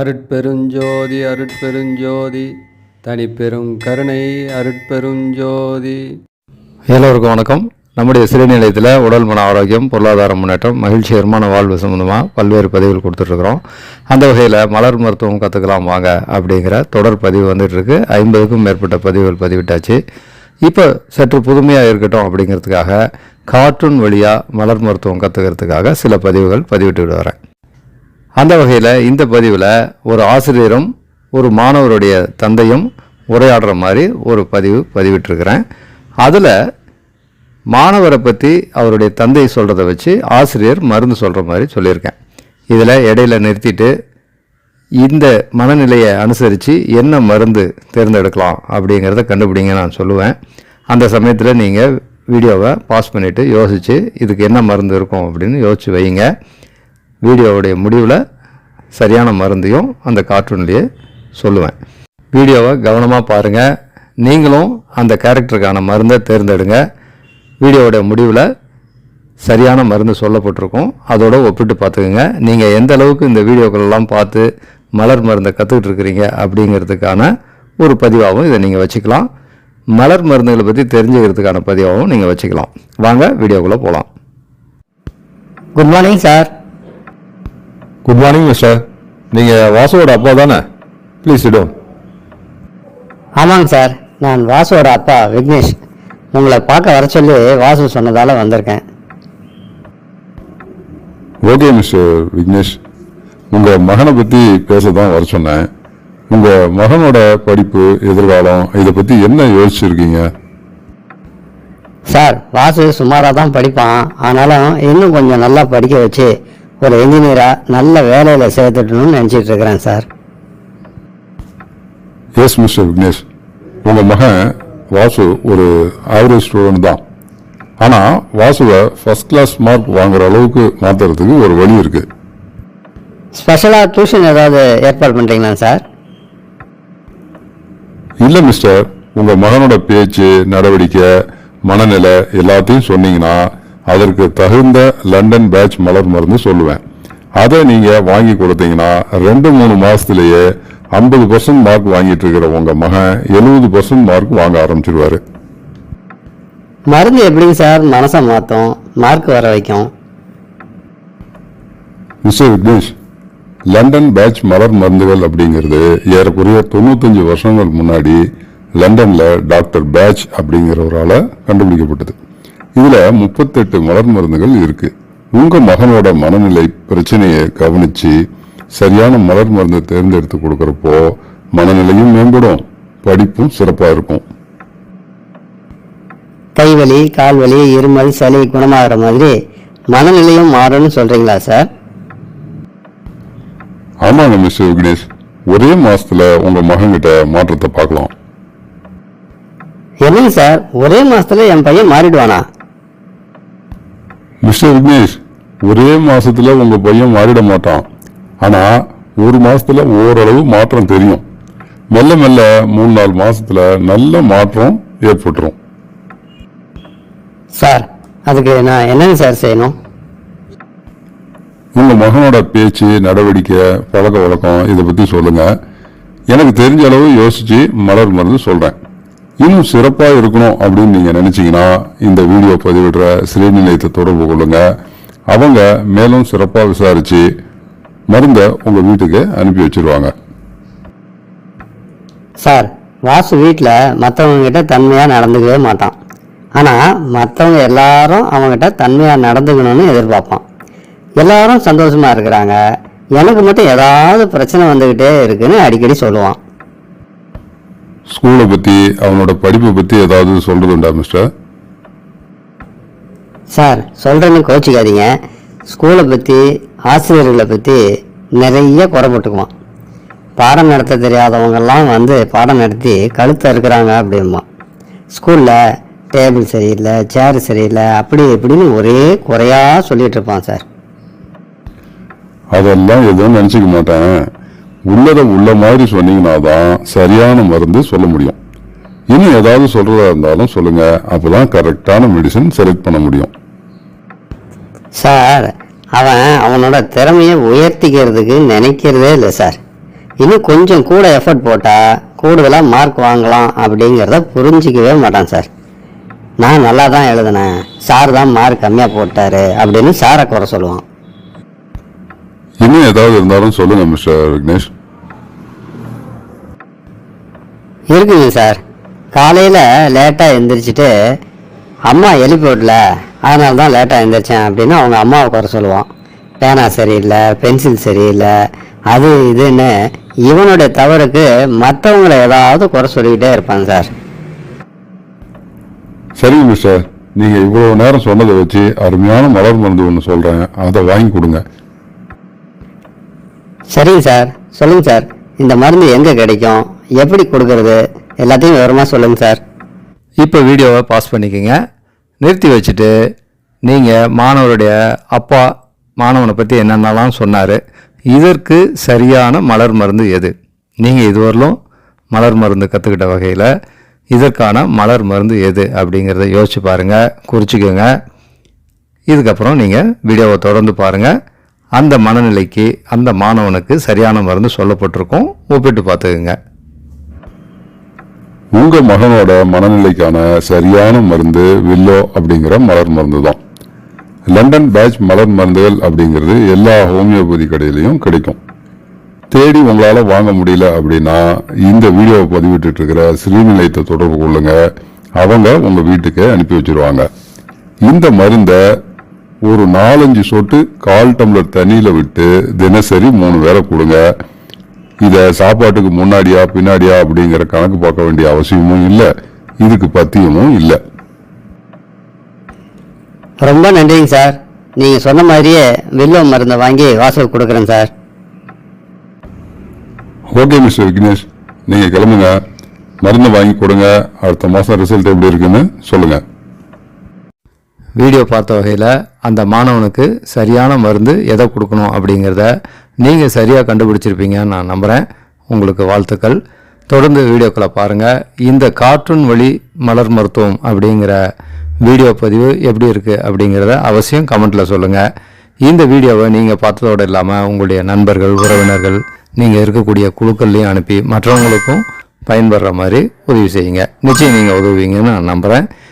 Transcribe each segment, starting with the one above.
அருட்பெருஞ்சோதி அருட்பெருஞ்சோதி தனிப்பெரும் கருணை அருட்பெருஞ்சோதி. எல்லோருக்கும் வணக்கம். நம்முடைய சிறுநிலையத்தில் உடல் மன ஆரோக்கியம் பொருளாதார முன்னேற்றம் மகிழ்ச்சிகரமான வாழ்வு சம்மந்தமாக பல்வேறு பதிவுகள் கொடுத்துட்ருக்குறோம். அந்த வகையில் மலர் மருத்துவம் கற்றுக்கலாம் வாங்க அப்படிங்கிற தொடர் பதிவு வந்துட்டுருக்கு ஐம்பதுக்கும் மேற்பட்ட பதிவுகள் பதிவிட்டாச்சு. இப்போ சற்று புதுமையாக இருக்கட்டும் அப்படிங்கிறதுக்காக கார்ட்டூன் வழியாக மலர் மருத்துவம் கற்றுக்கிறதுக்காக சில பதிவுகள் பதிவிட்டு வரேன். அந்த வகையில் இந்த பதிவில் ஒரு ஆசிரியரும் ஒரு மாணவருடைய தந்தையும் உரையாடுற மாதிரி ஒரு பதிவு பதிவிட்டிருக்கிறேன். அதில் மாணவரை பற்றி அவருடைய தந்தை சொல்கிறத வச்சு ஆசிரியர் மருந்து சொல்கிற மாதிரி சொல்லியிருக்கேன். இதில் இடையில நிறுத்திட்டு இந்த மனநிலையை அனுசரித்து என்ன மருந்து தேர்ந்தெடுக்கலாம் அப்படிங்கிறத கண்டுபிடிங்க நான் சொல்லுவேன். அந்த சமயத்தில் நீங்கள் வீடியோவை பாஸ் பண்ணிவிட்டு யோசித்து இதுக்கு என்ன மருந்து இருக்கும் அப்படின்னு யோசித்து வைங்க. வீடியோவுடைய முடிவில் சரியான மருந்தையும் அந்த கார்ட்டூன்லேயே சொல்லுவேன். வீடியோவை கவனமாக பாருங்கள் நீங்களும் அந்த கேரக்டருக்கான மருந்தை தேர்ந்தெடுங்க. வீடியோவுடைய முடிவில் சரியான மருந்து சொல்லப்பட்டிருக்கும். அதோட ஒப்பிட்டு பார்த்துக்குங்க. நீங்கள் எந்த அளவுக்கு இந்த வீடியோக்களெல்லாம் பார்த்து மலர் மருந்தை கற்றுக்கிட்டு இருக்கிறீங்க அப்படிங்கிறதுக்கான ஒரு பதிவாகவும் இதை நீங்கள் வச்சுக்கலாம். மலர் மருந்துகளை பற்றி தெரிஞ்சுக்கிறதுக்கான பதிவாகவும் நீங்கள் வச்சுக்கலாம். வாங்க வீடியோக்குள்ளே போகலாம் good morning sir good morning mister நீங்கள் வாசுவோட அப்பா தானே? ப்ளீஸ் இடும் ஆமாங்க சார். நான் வாசுவோட அப்பா விக்னேஷ். உங்களை பார்க்க வர சொல்லி வாசு சொன்னதால வந்திருக்கேன். Okay mister Vignesh. உங்கள் மகனை பற்றி பேச தான் வர சொன்னேன். உங்கள் மகனோட படிப்பு எதிர்காலம் இதை பற்றி என்ன யோசிச்சிருக்கீங்க? சார் வாசு சுமாராக தான் படிப்பான். ஆனாலும் இன்னும் கொஞ்சம் நல்லா படிக்க வச்சு ஒரு இன்ஜினியராக நல்ல வேலையில் சேர்த்துட்டணும்னு நினச்சிட்டு இருக்கிறேன் சார். எஸ் மிஸ்டர் விக்னேஷ் உங்கள் மகன் வாசு ஒரு ஆவரேஜ் ஸ்டூடெண்ட் தான். ஆனால் வாசுவை ஃபர்ஸ்ட் கிளாஸ் மார்க் வாங்குற அளவுக்கு மாற்றுறதுக்கு ஒரு வழி இருக்குது ஸ்பெஷலாக டியூஷன் ஏதாவது ஏற்பாடு பண்ணுறீங்களா சார்? இல்லை மிஸ்டர் உங்கள் மகனோட பேச்சு நடவடிக்கை மனநிலை எல்லாத்தையும் சொன்னீங்கன்னா அதற்கு தகுந்த லண்டன் பேட்ச் மலர் மருந்து சொல்லுவேன். அதை நீங்கள் வாங்கி கொடுத்தீங்கன்னா ரெண்டு மூணு மாசத்திலேயே ஐம்பது பர்சன்ட் மார்க் வாங்கிட்டு இருக்கிற உங்கள் மகன் எழுபது பர்சன்ட் மார்க் வாங்க ஆரம்பிச்சிருவாரு. மருந்து எப்படிங்க சார்? மனசை மாற்றும் மார்க் வர வைக்கும். மிஸ்டர் விக்னேஷ் லண்டன் பேட்ச் மலர் மருந்துகள் அப்படிங்கிறது ஏறக்குறைய தொண்ணூத்தஞ்சு வருஷங்கள் முன்னாடி லண்டன்ல டாக்டர் பேட்ச் அப்படிங்கிறவரால கண்டுபிடிக்கப்பட்டது. இதுல முப்பத்தெட்டு மலர் மருந்துகள் இருக்கு. உங்க மகனோட மனநிலை பிரச்சனையை கவனிச்சு சரியான மலர் மருந்தை தேர்ந்தெடுத்து கொடுக்கறப்போ மனநிலையும் மேம்படும் படிப்பும் சிறப்பா இருக்கும். கைவலி கால்வலி இருமல் சளி குணமாகிற மாதிரி மனநிலையும் மாறும்னு சொல்கிறீங்களா சார்? ஆமாங்க மிஸ்டர் விக்னேஷ். ஒரே மாசத்துல உங்க மகன்கிட்ட மாற்றத்தை பார்க்கலாம். என்னங்க சார் ஒரே மாசத்துல என் பையன் மாறிடுவானா? மிஸ்டர் விக்னேஷ் ஒரே மாசத்துல உங்க பையன் மாறிட மாட்டான். ஆனா ஒரு மாசத்துல ஓரளவு மாற்றம் தெரியும். மெல்ல மெல்ல மூணு நாலு மாசத்துல நல்ல மாற்றம் ஏற்பட்டுரும். சார் அதுக்கு நான் என்னங்க சார் செய்யணும்? உங்க மகனோட பேச்சு நடவடிக்கை பழக்க வழக்கம் இதை பத்தி சொல்லுங்க. எனக்கு தெரிஞ்ச அளவு யோசிச்சு மலர் மருந்து சொல்றேன். இன்னும் சிறப்பாக இருக்கணும் அப்படின்னு நீங்கள் நினச்சிங்கன்னா இந்த வீடியோ பதிவிடுற சிறைநிலையத்தை தொடர்பு கொள்ளுங்க. அவங்க மேலும் சிறப்பாக விசாரித்து மருந்தை உங்கள் வீட்டுக்கு அனுப்பி வச்சுருவாங்க. சார் வாசு வீட்டில் மற்றவங்ககிட்ட தன்மையாக நடந்துக்கவே மாட்டான். ஆனால் மற்றவங்க எல்லாரும் அவங்ககிட்ட தன்மையாக நடந்துக்கணும்னு எதிர்பார்ப்பான். எல்லாரும் சந்தோஷமாக இருக்கிறாங்க. எனக்கு மட்டும் ஏதாவது பிரச்சனை வந்துக்கிட்டே இருக்குன்னு அடிக்கடி சொல்லுவான். ஸ்கூலை பத்தி அவனோட படிப்பை பத்தி ஏதாவது சொல்றதுண்டா மிஸ்டர்? சார் சொல்கிறேன்னு கோச்சிக்காதீங்க. ஸ்கூலை பற்றி ஆசிரியர்களை பற்றி நிறைய குறை போட்டுக்குவான். பாடம் நடத்த தெரியாதவங்கெல்லாம் வந்து பாடம் நடத்தி கழுத்தை இருக்கிறாங்க அப்படிம்பான். ஸ்கூலில் டேபிள் சரியில்லை சேர் சரியில்லை அப்படி இப்படின்னு ஒரே குறையாக சொல்லிட்டு இருப்பான் சார். அதெல்லாம் எதுவும் நினைச்சுக்க மாட்டேன். உள்ளதை உள்ள மாதிரி சொன்னீங்கன்னா தான் சரியான மருந்து சொல்ல முடியும். இன்னும் ஏதாவது சொல்றதா இருந்தாலும் சொல்லுங்க. அப்பதான் கரெக்டான மெடிசன் செலக்ட் பண்ண முடியும். சார் அவன் அவனோட திறமையை உயர்த்திக்கிறதுக்கு நினைக்கிறதே இல்லை சார். இன்னும் கொஞ்சம் கூட எஃபர்ட் போட்டால் கூடுதலாக மார்க் வாங்கலாம் அப்படிங்கிறத புரிஞ்சிக்கவே மாட்டான் சார். நான் நல்லா தான் எழுதினேன். சார் தான் மார்க் கம்மியாக போட்டார் அப்படின்னு சாரை குறை சொல்லுவான். இன்னும் ஏதாவது இருந்தாலும் சொல்லுங்க மிஸ்டர் விக்னேஷ். இருக்குங்க சார். காலையில் லேட்டாக எந்திரிச்சிட்டு அம்மா எழுப்பி விடல. அதனால தான் லேட்டாக எந்திரிச்சேன் அப்படின்னு அவங்க அம்மாவை குறை சொல்லுவான். பேனா சரியில்லை பென்சில் சரியில்லை அது இதுன்னு இவனுடைய தவறுக்கு மற்றவங்கள ஏதாவது குறை சொல்லிக்கிட்டே இருப்பான் சார். சரிங்க மிஸ்டர். நீங்க இவ்வளவு நேரம் சொன்னதை வச்சு அருமையான மலர் மருந்து ஒன்று சொல்றேன். அதை வாங்கி கொடுங்க. சரிங்க சார் சொல்லுங்கள் சார். இந்த மருந்து எங்கே கிடைக்கும்? எப்படி கொடுக்கறது? எல்லாத்தையும் விவரமாக சொல்லுங்கள் சார். இப்போ வீடியோவை பாஸ் பண்ணிக்கோங்க. நிறுத்தி வச்சுட்டு நீங்கள் மாணவருடைய அப்பா மாணவனை பற்றி என்னென்னலாம் சொன்னார் இதற்கு சரியான மலர் மருந்து எது? நீங்கள் இதுவரையிலும் மலர் மருந்து கற்றுக்கிட்ட வகையில் இதற்கான மலர் மருந்து எது அப்படிங்கிறத யோசிச்சு பாருங்கள் குறிச்சிக்கோங்க. இதுக்கப்புறம் நீங்கள் வீடியோவை தொடர்ந்து பாருங்கள் அந்த மனநிலைக்கு அந்த மாணவனுக்கு சரியான மருந்து சொல்லப்பட்டிருக்கும். ஒப்பிட்டு பார்த்துக்குங்க. உங்கள் மகனோட மனநிலைக்கான சரியான மருந்து வில்லோ அப்படிங்கிற மலர் மருந்து தான் லண்டன் பேட்ச் மலர் மருந்துகள் அப்படிங்கிறது எல்லா ஹோமியோபதி கடையிலையும் கிடைக்கும். தேடி உங்களால் வாங்க முடியல அப்படின்னா இந்த வீடியோவை பதிவிட்டு இருக்கிற ஸ்ரீநிலையத்தை தொடர்பு கொள்ளுங்க. அவங்க உங்கள் வீட்டுக்கு அனுப்பி வச்சிருவாங்க. இந்த மருந்தை ஒரு நாலஞ்சு சொட்டு கால் டம்ளர் தண்ணியில விட்டு தினசரி மூணு வேளை கொடுங்க. இத சாப்பாட்டுக்கு முன்னாடியா பின்னாடியா அப்படிங்கிற கணக்கு பார்க்க வேண்டிய அவசியமும் இல்லை. இதுக்கு பத்தியமும் இல்லை. ரொம்ப நன்றிங்க சார். நீங்கள் சொன்ன மாதிரியே வில்லோ மருந்தை வாங்கி வாசல் கொடுக்குறேன் சார். Okay mister Vignesh. நீங்க கிளம்புங்க. மருந்து வாங்கி கொடுங்க. அடுத்த மாசம் ரிசல்ட் எப்படி இருக்குன்னு சொல்லுங்க. வீடியோ பார்த்த வகையில் அந்த மாணவனுக்கு சரியான மருந்து எதை கொடுக்கணும் அப்படிங்கிறத நீங்கள் சரியாக கண்டுபிடிச்சிருப்பீங்கன்னு நான் நம்புகிறேன் உங்களுக்கு வாழ்த்துக்கள். தொடர்ந்து வீடியோக்களை பாருங்கள் இந்த கார்ட்டூன் வழி மலர் மருத்துவம் அப்படிங்கிற வீடியோ பதிவு எப்படி இருக்குது அப்படிங்கிறத அவசியம் கமெண்ட்டில் சொல்லுங்கள் இந்த வீடியோவை நீங்கள் பார்த்ததோடு இல்லாமல் உங்களுடைய நண்பர்கள் உறவினர்கள் நீங்கள் இருக்கக்கூடிய குழுக்கள்லையும் அனுப்பி மற்றவங்களுக்கும் பயன்படுற மாதிரி உதவி செய்யுங்க. நிச்சயம் நீங்கள் உதவுவீங்கன்னு நான் நம்புகிறேன்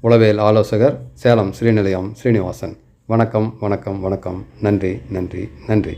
உளவியல் ஆலோசகர் சேலம் ஸ்ரீநிலையம் ஸ்ரீனிவாசன். வணக்கம் வணக்கம் வணக்கம். நன்றி நன்றி நன்றி.